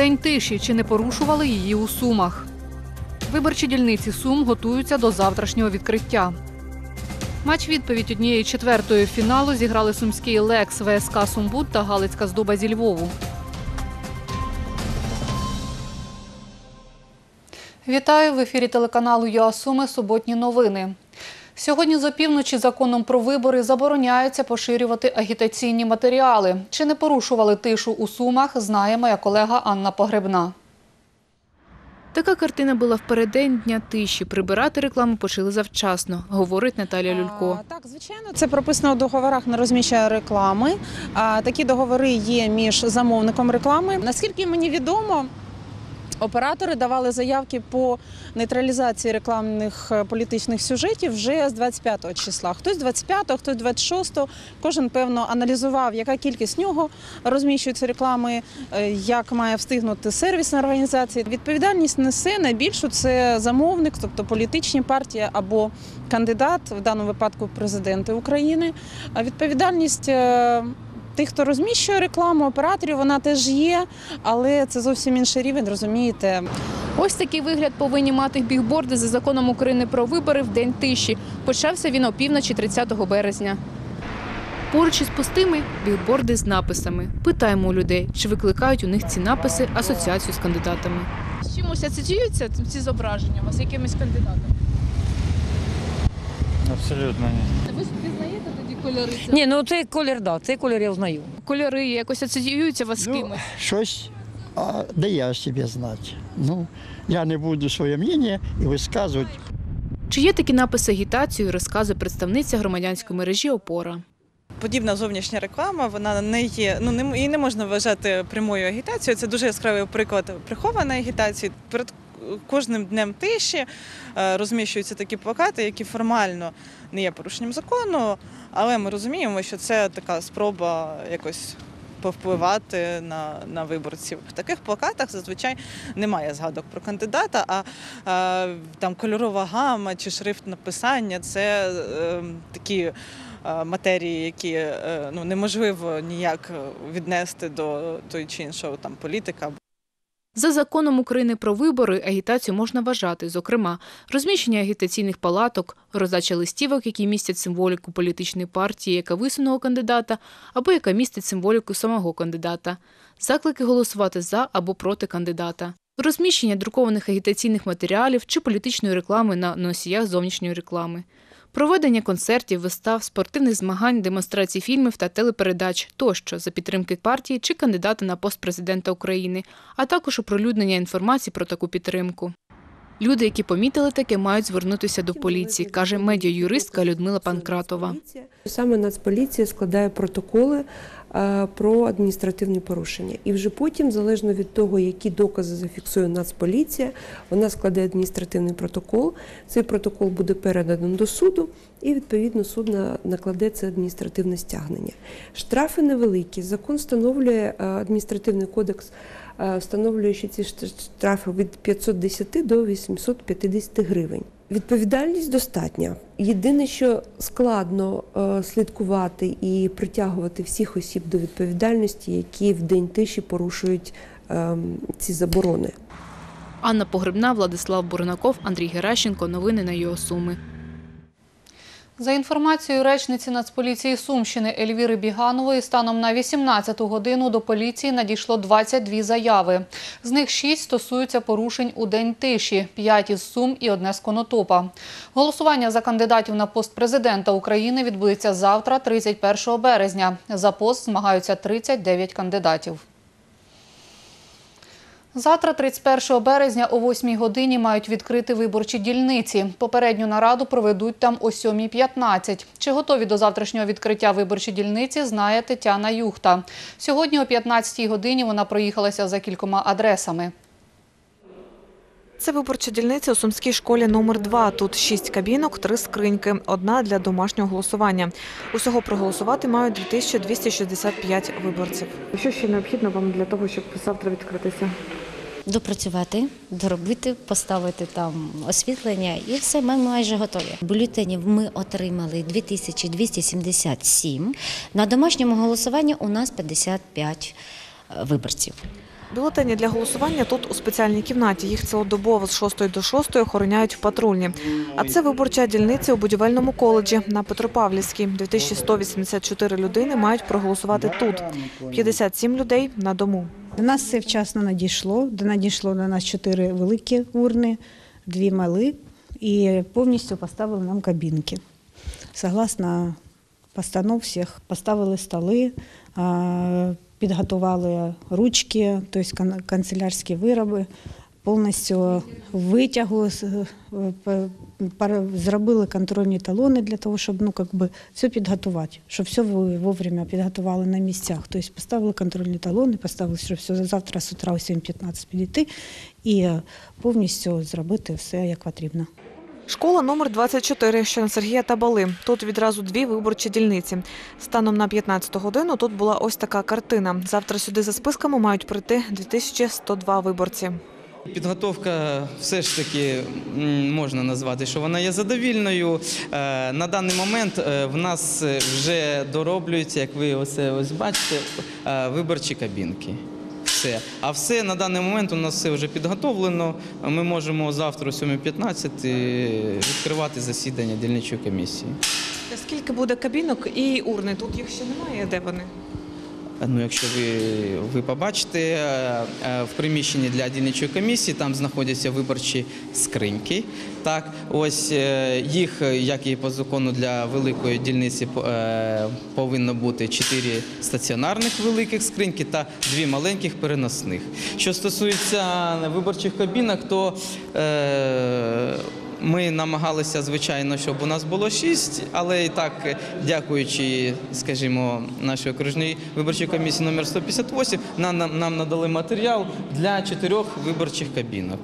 День тиші чи не порушували її у Сумах. Виборчі дільниці Сум готуються до завтрашнього відкриття. Матч відповідь однієї четвертої фіналу зіграли сумський Лекс ВСК Сумбуд та Галицька здоба зі Львову. Вітаю в ефірі телеканалу ЮАСуми Суботні новини. Сьогодні з опівночі законом про вибори забороняється поширювати агітаційні матеріали. Чи не порушували тишу у Сумах, знає моя колега Анна Погребна. Така картина була в переддень дня тиші. Прибирати рекламу почали завчасно, говорить Наталія Люлько. Так, звичайно, це прописано у договорах не розміщення реклами. А, Такі договори є між замовником реклами. Наскільки мені відомо, оператори давали заявки по нейтралізації рекламних е, політичних сюжетів вже з 25 числа. Хтось 25, хтось 26. Кожен певно аналізував, яка кількість нього розміщується реклами, е, як має встигнути сервісна організація. Відповідальність несе найбільшу це замовник, тобто політичні партії або кандидат, в даному випадку президенти України. Відповідальність е, тих, хто розміщує рекламу, операторів, вона теж є, але це зовсім інший рівень, розумієте. Ось такий вигляд повинні мати бігборди за законом України про вибори в день тиші. Почався він опівночі 30 березня. Поруч із пустими бігборди з написами. Питаємо у людей, чи викликають у них ці написи асоціацію з кандидатами. З чимось асоціюються ці зображення у вас, якимись кандидатами? Абсолютно ні. Кольори? цих? Ні, ну цей колір, да, цей колір я знаю. Кольори якось асоціюються вас з Ну, кимось? щось, а де я себе знати. Ну, я не буду своє мнення і висказувати. Чи є такі написи агітацію, розказує представниця громадянської мережі Опора. подібна зовнішня реклама, вона не є, ну не її не можна вважати прямою агітацією. Це дуже яскравий приклад прихованої агітації. Перед кожним днем тиші е, розміщуються такі плакати, які формально не є порушенням закону, але ми розуміємо, що це така спроба якось. Повпливати на, на виборців в таких плакатах зазвичай немає згадок про кандидата, а, е, там кольорова гама чи шрифт написання це е, такі е, матерії, які е, ну неможливо ніяк віднести до той чи іншого там політика За законом України про вибори агітацію можна вважати, зокрема, розміщення агітаційних палаток, роздача листівок, які містять символіку політичної партії, яка висунула кандидата, або яка містить символіку самого кандидата, заклики голосувати за або проти кандидата, розміщення друкованих агітаційних матеріалів чи політичної реклами на носіях зовнішньої реклами. Проведення концертів, вистав, спортивних змагань, демонстрацій фільмів та телепередач тощо за підтримки партії чи кандидата на пост президента України, а також оприлюднення інформації про таку підтримку. Люди, які помітили таке, мають звернутися до поліції, каже медіаюристка Людмила Панкратова. Саме Нацполіція складає протоколи е, про адміністративні порушення. І вже потім, залежно від того, які докази зафіксує Нацполіція, вона складе адміністративний протокол. Цей протокол буде переданий до суду, і відповідно суд на- накладе це адміністративне стягнення. Штрафи невеликі. Закон встановлює е, адміністративний кодекс. Е, Встановлює, що ці шт- штрафи від 510 до 850 гривень. Відповідальність достатня. Єдине, що складно е, слідкувати і притягувати всіх осіб до відповідальності, які в день тиші порушують ем, ці заборони. Анна Погребна, Владислав Бурнаков, Андрій Геращенко. Новини на ЮОСуми. За інформацією речниці Нацполіції Сумщини Ельвіри Біганової, станом на 18-ту годину до поліції надійшло 22 заяви. З них 6 стосуються порушень у день тиші, 5 із Сум і одне з Конотопа. Голосування за кандидатів на пост президента України відбудеться завтра, 31 березня. За пост змагаються 39 кандидатів. Завтра, 31 березня, о 8 годині мають відкрити виборчі дільниці. Попередню нараду проведуть там о 7.15. Чи готові до завтрашнього відкриття виборчі дільниці, знає Тетяна Юхта. Сьогодні о 15 годині вона проїхалася за кількома адресами. Це виборча дільниця у Сумській школі номер 2 Тут шість кабінок, три скриньки, одна для домашнього голосування. Усього проголосувати мають 2265 виборців. Що ще необхідно вам для того, щоб завтра відкритися? Допрацювати, доробити, поставити там освітлення і все, ми майже готові. Бюлетенів ми отримали 2277. На домашньому голосуванні у нас 55 виборців. Бюлетені для голосування тут у спеціальній кімнаті. Їх цілодобово з 6 до 6 охороняють в патрульні. А це виборча дільниця у будівельному коледжі на Петропавлівській. 2184 людини мають проголосувати тут. 57 людей на дому. До нас все вчасно надійшло. До надійшло до нас чотири великі урни, дві мали, і повністю поставили нам кабінки. Согласно постанов всіх, поставили столи, підготували ручки, тобто канцелярські вироби, повністю витягу е, зробили контрольні талони для того, щоб ну, би, все підготувати, щоб все вовремя підготували на місцях. Тобто поставили контрольні талони, поставили, щоб все завтра з утра о 7.15 підійти і повністю зробити все як потрібно. Школа номер 24, що на Сергія Табали. Тут відразу дві виборчі дільниці. Станом на 15 годину тут була ось така картина. Завтра сюди за списками мають прийти 2102 виборці. Підготовка все ж таки можна назвати, що вона є задовільною. Е, На даний момент е, в нас вже дороблюються, як ви ось бачите, е, виборчі кабінки. Все. А все на даний момент у нас все вже підготовлено. Ми можемо завтра о 7.15 відкривати засідання дільничої комісії. Скільки буде кабінок і урни? Тут їх ще немає. Де вони? Ну, якщо ви, ви побачите, е, е, в приміщенні для дільничої комісії там знаходяться виборчі скриньки. Так, ось е, їх, як і по закону для великої дільниці, повинно бути чотири стаціонарних великих скриньки та дві маленьких переносних. Що стосується виборчих кабінок, то е, ми намагалися, звичайно, щоб у нас було шість, але і так, е, дякуючи, скажімо, нашій окружній виборчій комісії номер 158, нам, нам, нам надали матеріал для чотирьох виборчих кабінок.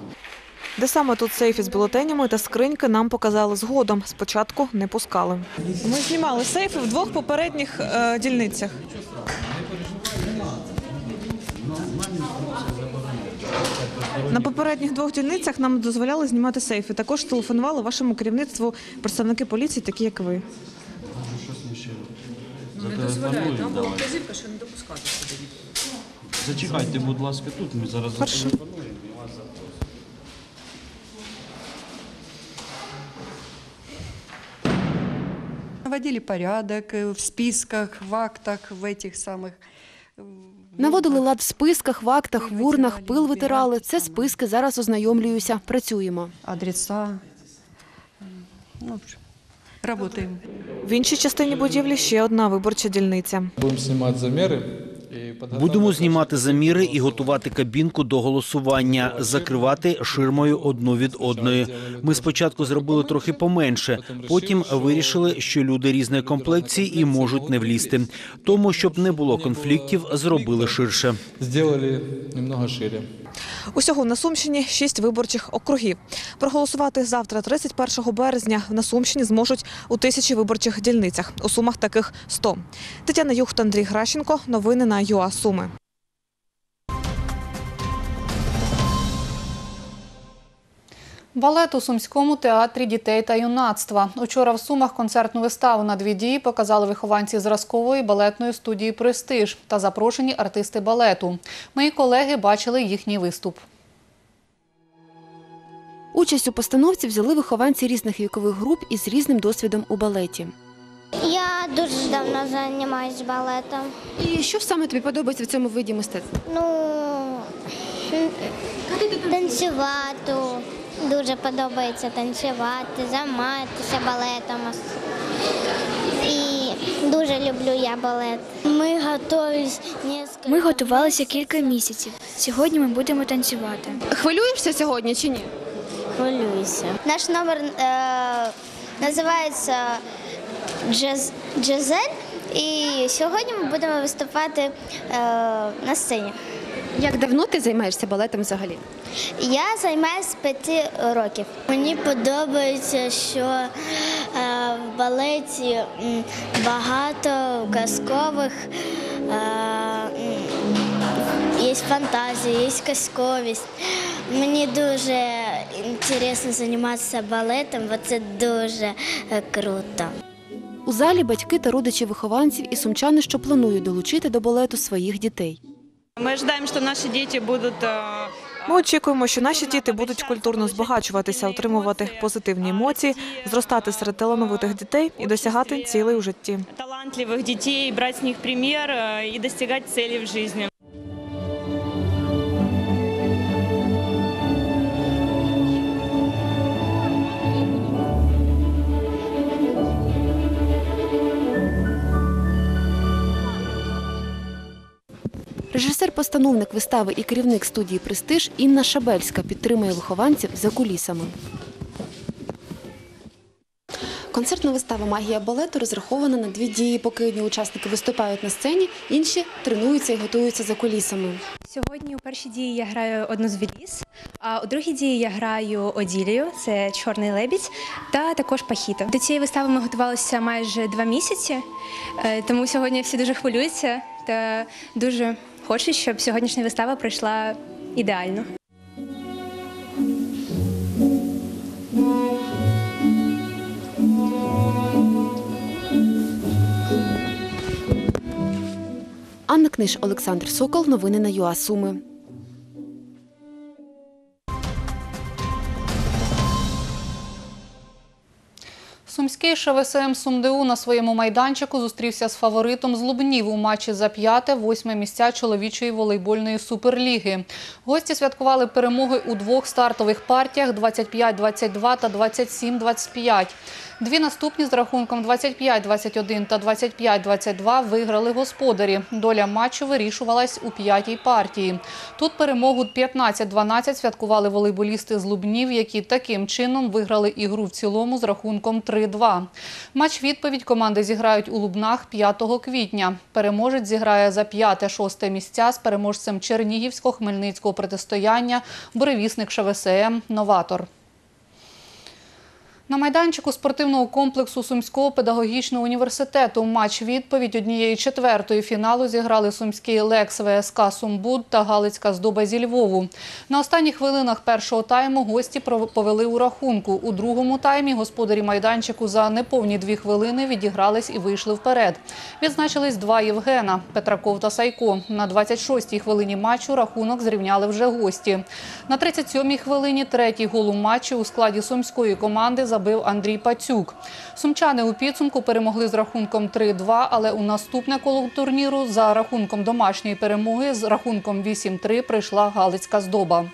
Де саме тут сейф із бюлетенями та скриньки нам показали згодом. Спочатку не пускали. Ми знімали сейфи в двох попередніх е, дільницях. На попередніх двох дільницях нам дозволяли знімати сейфи. Також телефонували вашому керівництву представники поліції, такі як ви. Зачекайте, будь ласка, тут ми зараз Хорошо. Наводили порядок э, в списках, в актах, в этих самых. Наводили лад в списках, в актах, в урнах, пил витирали. Це списки, зараз ознайомлююся, працюємо. Адреса. Ну, в. В іншій частині будівлі ще одна виборча дільниця. Будемо знімати заміри. Будемо знімати заміри і готувати кабінку до голосування, закривати ширмою одну від одної. Ми спочатку зробили трохи поменше, потім вирішили, що люди різної комплекції і можуть не влізти. Тому, щоб не було конфліктів, зробили ширше. Зробили немного шире. Усього на Сумщині шість виборчих округів. Проголосувати завтра, 31 березня, на Сумщині зможуть у тисячі виборчих дільницях. У Сумах таких 100. Тетяна Юхт, Андрій Гращенко. Новини на ЮА Суми. Балет у Сумському театрі дітей та юнацтва. Учора в Сумах концертну виставу на дві дії показали вихованці зразкової балетної студії Престиж та запрошені артисти балету. Мої колеги бачили їхній виступ. Участь у постановці взяли вихованці різних вікових груп із різним досвідом у балеті. Я дуже давно займаюся балетом. І що саме тобі подобається в цьому виді мистецтва? Ну танцювати. Дуже подобається танцювати, займатися балетом. І дуже люблю я балет. Ми готуємося Ми готувалися кілька місяців. Сьогодні ми будемо танцювати. Хвилюєшся сьогодні чи ні? Хвилююся. Наш номер е, називається Джаз, Джазель. І сьогодні ми будемо виступати е, на сцені. Як давно ти займаєшся балетом взагалі? Я займаюся з п'яти років. Мені подобається, що е, в балеті багато казкових. Е, Є фантазія, є казковість. Мені дуже цікаво займатися балетом, бо це дуже круто. У залі батьки та родичі вихованців і сумчани, що планують долучити до балету своїх дітей. Мы ожидаем, что наши дети будут э, Ми очікуємо, що наші діти будуть культурно збагачуватися, отримувати позитивні емоції, зростати серед талановитих дітей і досягати цілей у житті. талантливых детей, брать с них пример э, и достигать целей в жизни. Режисер-постановник вистави і керівник студії Престиж Інна Шабельська підтримує вихованців за кулісами. Концертна вистава Магія балету розрахована на дві дії, поки одні учасники виступають на сцені, інші тренуються і готуються за кулісами. Сьогодні у першій дії я граю одну з Веліс, а у другій дії я граю Оділію, це чорний лебідь, та також Пахіто. До цієї вистави ми готувалися майже два місяці, е, тому сьогодні всі дуже хвилюються та дуже хочуть, щоб сьогоднішня вистава пройшла ідеально. Анна Книж, Олександр Сокол. Новини на ЮА Суми. Сумський ШВСМ Сумдеу на своєму майданчику зустрівся з фаворитом з Лубнів у матчі за п'яте-восьме місця чоловічої волейбольної суперліги. Гості святкували перемоги у двох стартових партіях 25-22 та 27-25. Дві наступні з рахунком 25-21 та 25-22 виграли господарі. Доля матчу вирішувалась у п'ятій партії. Тут перемогу 15-12 святкували волейболісти з Лубнів, які таким чином виграли ігру в цілому з рахунком 3-2. Матч відповідь команди зіграють у Лубнах 5 квітня. Переможець зіграє за п'яте-шосте місця з переможцем Чернігівсько-Хмельницького протистояння буревісник ШВСМ «Новатор». На майданчику спортивного комплексу Сумського педагогічного університету матч відповідь однієї четвертої фіналу зіграли сумський Лекс ВСК Сумбуд та Галицька здоба зі Львову. На останніх хвилинах першого тайму гості повели у рахунку. У другому таймі господарі майданчику за неповні дві хвилини відігрались і вийшли вперед. Відзначились два Євгена Петраков та Сайко. На 26-й хвилині матчу рахунок зрівняли вже гості. На 37-й хвилині третій гол у матчі у складі сумської команди забив Андрій Пацюк. Сумчани у підсумку перемогли з рахунком 3-2, але у наступне коло турніру за рахунком домашньої перемоги з рахунком 8-3 прийшла Галицька здоба.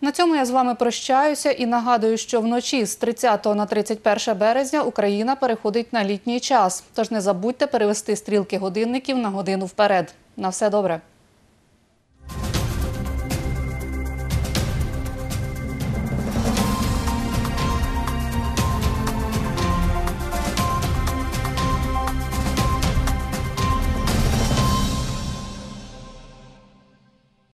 На цьому я з вами прощаюся і нагадую, що вночі з 30 на 31 березня Україна переходить на літній час. Тож не забудьте перевести стрілки годинників на годину вперед. На все добре.